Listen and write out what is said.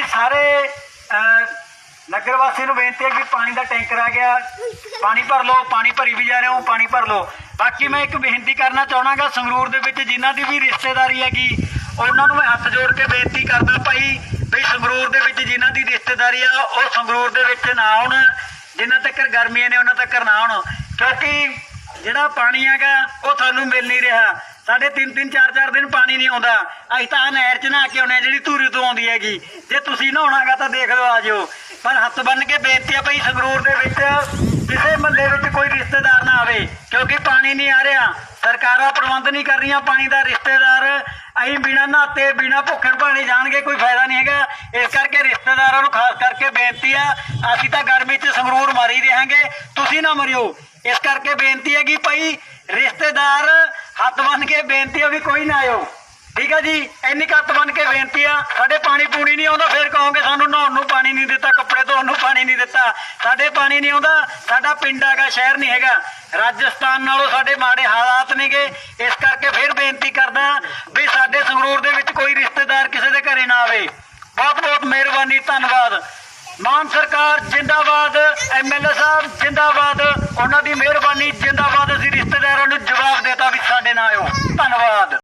ਵੀ ਸਾਰੇ ਨਗਰ ਵਾਸੀ ਨੂੰ ਬੇਨਤੀ ਹੈ ਕਿ ਪਾਣੀ ਦਾ ਟੈਂਕਰ ਆ ਗਿਆ। ਪਾਣੀ ਭਰ ਲਓ, ਪਾਣੀ ਭਰੀ ਵੀ ਜਾ ਰਹੇ ਹੋ, ਪਾਣੀ ਭਰ ਲਓ। ਬਾਕੀ ਮੈਂ ਇੱਕ ਬੇਨਤੀ ਕਰਨਾ ਚਾਹਣਾਗਾ, ਸੰਗਰੂਰ ਦੇ ਵਿੱਚ ਜਿਨ੍ਹਾਂ ਦੀ ਵੀ ਰਿਸ਼ਤੇਦਾਰੀ ਹੈਗੀ, ਉਹਨਾਂ ਨੂੰ ਮੈਂ ਹੱਥ ਜੋੜ ਕੇ ਬੇਨਤੀ ਕਰਦਾ ਭਾਈ ਵੀ ਸੰਗਰੂਰ ਦੇ ਵਿੱਚ ਜਿਨ੍ਹਾਂ ਦੀ ਰਿਸ਼ਤੇਦਾਰੀ ਆ, ਉਹ ਸੰਗਰੂਰ ਦੇ ਵਿੱਚ ਨਾ ਆਉਣ। ਜਿੰਨਾ ਤੱਕ ਗਰਮੀਆਂ ਨੇ, ਉਹਨਾਂ ਤੱਕ ਨਾ ਆਉਣ। ਕਿਉਂਕਿ ਜਿਹੜਾ ਪਾਣੀ ਹੈਗਾ, ਉਹ ਤੁਹਾਨੂੰ ਮਿਲ ਨਹੀਂ ਰਿਹਾ। ਸਾਡੇ 3-3 4-4 ਦਿਨ ਪਾਣੀ ਨਹੀਂ ਆਉਂਦਾ। ਅਸੀਂ ਤਾਂ ਆਹ ਨਹਿਰ 'ਚ ਨਹਾ ਕੇ ਆਉਂਦੇ ਹਾਂ, ਜਿਹੜੀ ਧੂਰੀ ਤੋਂ ਆਉਂਦੀ ਹੈਗੀ। ਜੇ ਤੁਸੀਂ ਨਹਾਉਣਾਗਾ ਤਾਂ ਦੇਖ ਲਓ ਆ ਪਰ ਹੱਥ ਬੰਨ ਕੇ ਬੇਨਤੀ ਆ ਭਾਈ ਸੰਗਰੂਰ ਦੇ ਵਿੱਚ ਕਿਸੇ ਮਹੱਲੇ ਵਿੱਚ ਕੋਈ ਰਿਸ਼ਤੇਦਾਰ ਨਾ ਆਵੇ, ਕਿਉਂਕਿ ਪਾਣੀ ਨਹੀਂ ਆ ਰਿਹਾ। ਸਰਕਾਰਾਂ ਪ੍ਰਬੰਧ ਨਹੀਂ ਕਰ ਰਹੀਆਂ ਪਾਣੀ ਦਾ, ਰਿਸ਼ਤੇਦਾਰ ਅਸੀਂ ਬਿਨਾਂ ਨਹਾਤੇ, ਬਿਨਾਂ ਭੁੱਖਣ ਭਾਣੇ ਜਾਣਗੇ, ਕੋਈ ਫਾਇਦਾ ਨਹੀਂ ਹੈਗਾ। ਇਸ ਕਰਕੇ ਰਿਸ਼ਤੇਦਾਰਾਂ ਨੂੰ ਖਾਸ ਕਰਕੇ ਬੇਨਤੀ ਆ, ਅਸੀਂ ਤਾਂ ਗਰਮੀ 'ਚ ਸੰਗਰੂਰ ਮਾਰੀ ਰਹਾਂਗੇ ਤੁਸੀਂ ਨਾ ਮਰਿਓ। ਇਸ ਕਰਕੇ ਬੇਨਤੀ ਹੈ ਕਿ ਭਾਈ ਰਿਸ਼ਤੇਦਾਰ ਹੱਥ ਬੰਨ ਕੇ ਬੇਨਤੀ ਆ ਵੀ ਕੋਈ ਨਾ ਆਇਓ। ਠੀਕ ਆ ਜੀ? ਇੰਨੀ ਕੱਤ ਬਣ ਕੇ ਬੇਨਤੀ ਆ। ਸਾਡੇ ਪਾਣੀ ਪੂਣੀ ਨਹੀਂ ਆਉਂਦਾ, ਫਿਰ ਕਹੋਗੇ ਸਾਨੂੰ ਨਹਾਉਣ ਨੂੰ ਪਾਣੀ ਨਹੀਂ ਦਿੱਤਾ, ਕੱਪੜੇ ਧੋਣ ਨੂੰ ਪਾਣੀ ਨਹੀਂ ਦਿੱਤਾ। ਸਾਡੇ ਪਾਣੀ ਨਹੀਂ ਆਉਂਦਾ, ਸਾਡਾ ਪਿੰਡ ਹੈਗਾ, ਸ਼ਹਿਰ ਨਹੀਂ ਹੈਗਾ। ਰਾਜਸਥਾਨ ਨਾਲੋਂ ਸਾਡੇ ਮਾੜੇ ਹਾਲਾਤ ਨੇਗੇ। ਇਸ ਕਰਕੇ ਫੇਰ ਬੇਨਤੀ ਕਰਦਾ ਵੀ ਸਾਡੇ ਸੰਗਰੂਰ ਦੇ ਵਿੱਚ ਕੋਈ ਰਿਸ਼ਤੇਦਾਰ ਕਿਸੇ ਦੇ ਘਰੇ ਨਾ ਆਵੇ। ਬਹੁਤ ਬਹੁਤ ਮਿਹਰਬਾਨੀ, ਧੰਨਵਾਦ। ਮਾਨ ਸਰਕਾਰ, ਜਿੰਦਾਬਾਦ। ਐਮਐਲਏ ਸਾਹਿਬ, ਜਿੰਦਾਬਾਦ। ਉਹਨਾਂ ਦੀ ਮਿਹਰਬਾਨੀ